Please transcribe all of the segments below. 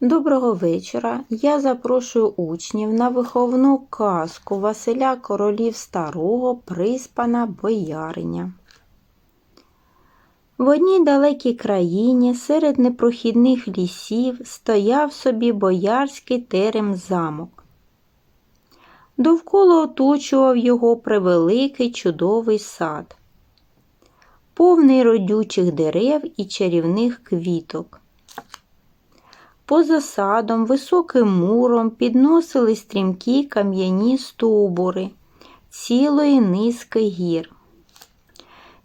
Доброго вечора. Я запрошую учнів на виховну казку Василя Королів Старого Приспана Бояриня. В одній далекій країні серед непрохідних лісів стояв собі боярський терем замок. Довкола оточував його превеликий чудовий сад, повний родючих дерев і чарівних квіток. Поза садом високим муром підносили стрімкі кам'яні стовбури цілої низки гір.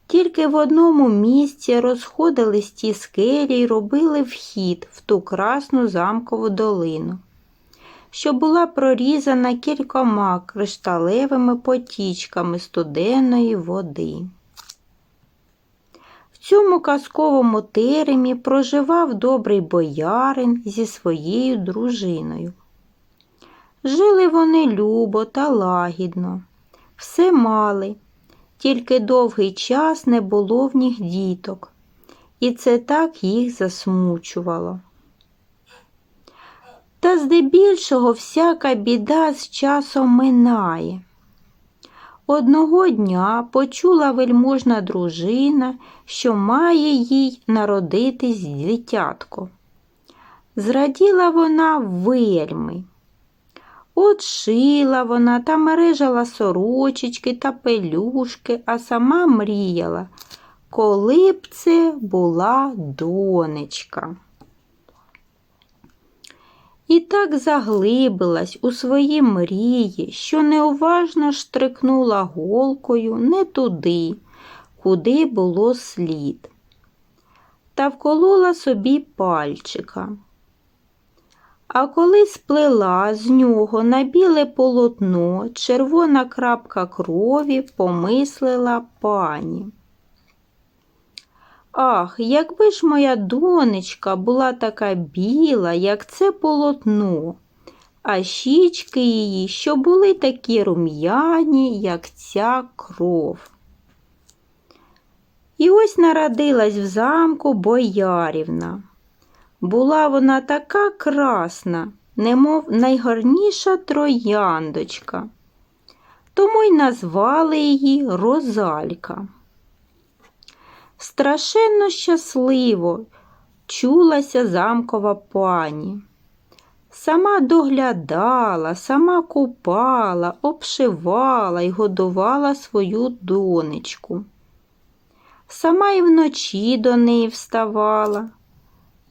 Тільки в одному місці розходились ті скелі й робили вхід в ту красну замкову долину, що була прорізана кількома кришталевими потічками студенної води. Цьому казковому теремі проживав добрий боярин зі своєю дружиною. Жили вони любо та лагідно, все мали, тільки довгий час не було в них діток, і це так їх засмучувало. Та здебільшого всяка біда з часом минає. Одного дня почула вельможна дружина, що має їй народитись дитятко. Зраділа вона вельми. От шила вона та мережала сорочечки та пелюшки, а сама мріяла, коли б це була донечка. І так заглибилась у свої мрії, що неуважно штрикнула голкою не туди, куди було слід, та вколола собі пальчика. А коли сплела з нього на біле полотно червона крапка крові, помислила пані. Ах, якби ж моя донечка була така біла, як це полотно, а щічки її, що були такі рум'яні, як ця кров. І ось народилась в замку боярівна. Була вона така красна, немов найгарніша трояндочка, тому й назвали її Розалька. Страшенно щасливо чулася замкова пані. Сама доглядала, сама купала, обшивала й годувала свою донечку. Сама й вночі до неї вставала.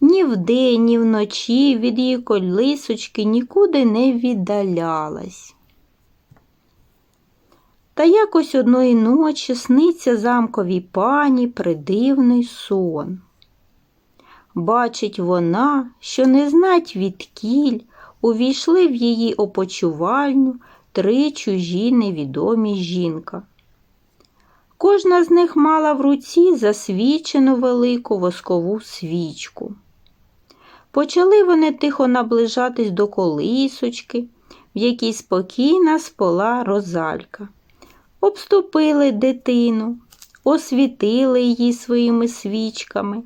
Ні вдень, ні вночі від її колисочки нікуди не віддалялась. Та якось одної ночі сниться замковій пані придивний сон. Бачить вона, що не знать відкіль увійшли в її опочувальню три чужі невідомі жінка. Кожна з них мала в руці засвічену велику воскову свічку. Почали вони тихо наближатись до колисочки, в якій спокійна спола розалька обступили дитину, освітили її своїми свічками,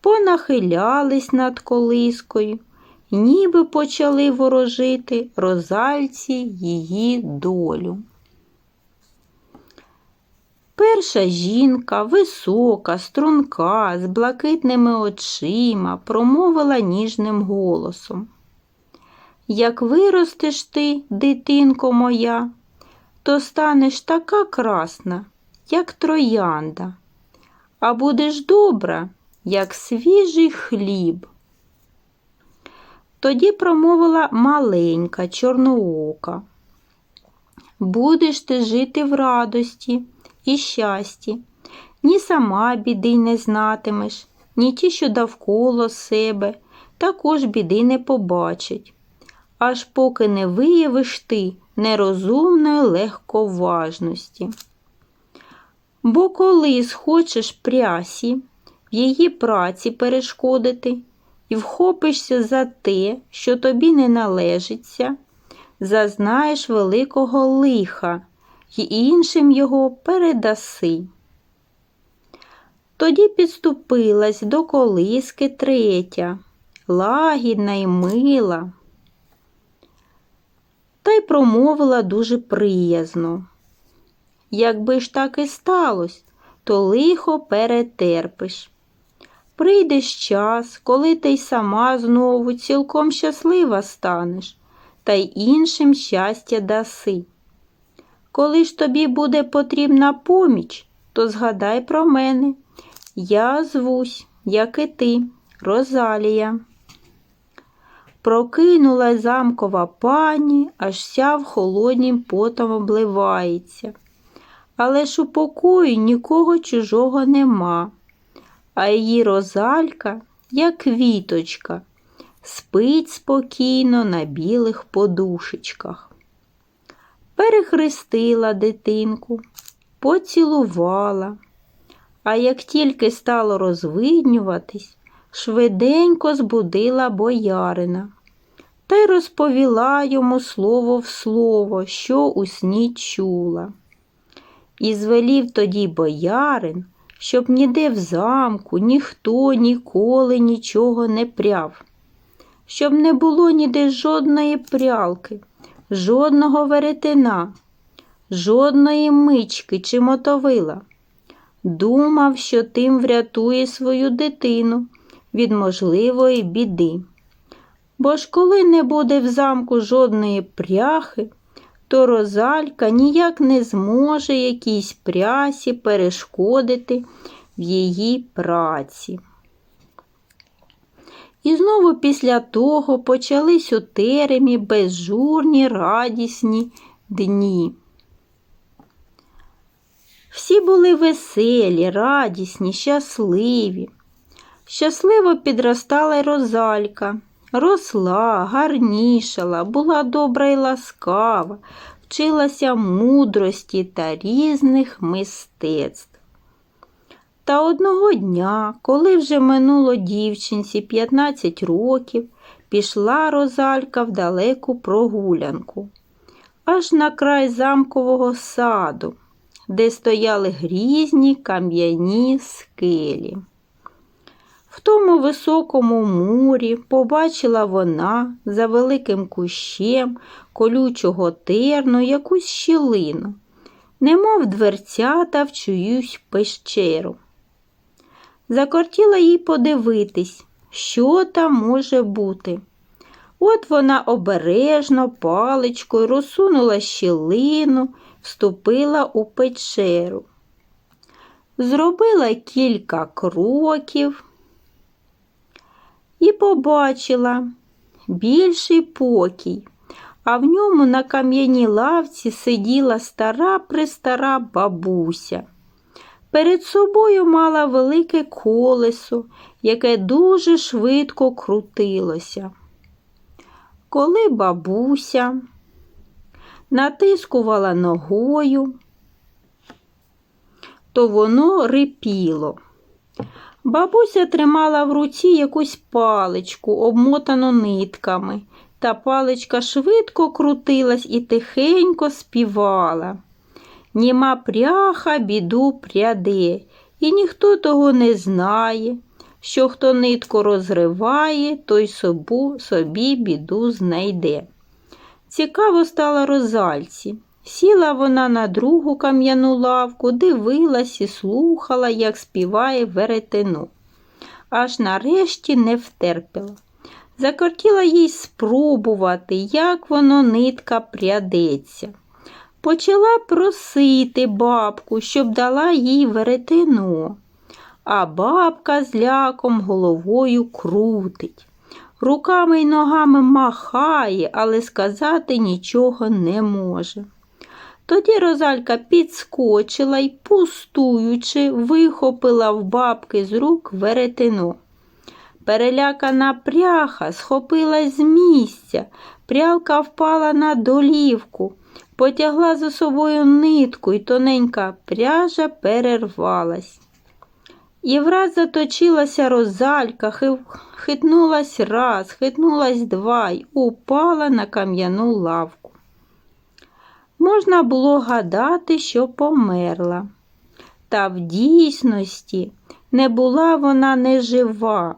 понахилялись над колискою, ніби почали ворожити розальці її долю. Перша жінка, висока, струнка, з блакитними очима, промовила ніжним голосом. Як виростеш ти, дитинко моя, то станеш така красна, як троянда, а будеш добра, як свіжий хліб. Тоді промовила маленька чорноока. Будеш ти жити в радості і щасті, ні сама біди не знатимеш, ні ті, що довкола себе, також біди не побачать, аж поки не виявиш ти нерозумної легковажності. Бо коли схочеш прясі в її праці перешкодити і вхопишся за те, що тобі не належиться, зазнаєш великого лиха й іншим його передаси. Тоді підступилась до колиски третя, лагідна і мила. Та й промовила дуже приязно. Якби ж так і сталося, то лихо перетерпиш. Прийде час, коли ти й сама знову цілком щаслива станеш, та й іншим щастя даси. Коли ж тобі буде потрібна поміч, то згадай про мене. Я звусь, як і ти, Розалія. Прокинула замкова пані, аж вся в холоднім потом обливається. Але ж у покої нікого чужого нема, а її розалька, як квіточка, спить спокійно на білих подушечках. Перехрестила дитинку, поцілувала, а як тільки стало розвиднюватись, швиденько збудила боярина та й розповіла йому слово в слово, що у сні чула. І звелів тоді боярин, щоб ніде в замку ніхто ніколи нічого не пряв, щоб не було ніде жодної прялки, жодного веретена, жодної мички чи мотовила. Думав, що тим врятує свою дитину від можливої біди. Бо ж коли не буде в замку жодної пряхи, то розалька ніяк не зможе якійсь прясі перешкодити в її праці. І знову після того почались у теремі безжурні радісні дні. Всі були веселі, радісні, щасливі. Щасливо підростала розалька, росла, гарнішала, була добра й ласкава, вчилася мудрості та різних мистецтв. Та одного дня, коли вже минуло дівчинці 15 років, пішла розалька в далеку прогулянку, аж на край замкового саду, де стояли грізні кам'яні скелі. Тому високому мурі побачила вона за великим кущем колючого терну якусь щілину, немов дверцята в чиюсь пещеру. Закортіла їй подивитись, що там може бути. От вона обережно паличкою розсунула щілину, вступила у печеру. Зробила кілька кроків і побачила більший покій, а в ньому на кам'яній лавці сиділа стара престара бабуся. Перед собою мала велике колесо, яке дуже швидко крутилося. Коли бабуся натискувала ногою, то воно рипіло. Бабуся тримала в руці якусь паличку, обмотану нитками, та паличка швидко крутилась і тихенько співала. Німа пряха біду пряде, і ніхто того не знає, що хто нитку розриває, той собу, собі біду знайде. Цікаво стало розальці. Сіла вона на другу кам'яну лавку, дивилась і слухала, як співає веретено. Аж нарешті не втерпіла. Закортіла їй спробувати, як воно нитка прядеться. Почала просити бабку, щоб дала їй веретено, а бабка з ляком головою крутить. Руками й ногами махає, але сказати нічого не може. Тоді розалька підскочила й, пустуючи, вихопила в бабки з рук веретено. Перелякана пряха схопилась з місця, прялка впала на долівку, потягла за собою нитку, і тоненька пряжа перервалась. І враз заточилася розалька, хитнулась раз, хитнулась два й упала на кам'яну лавку можна було гадати, що померла. Та в дійсності не була вона не жива,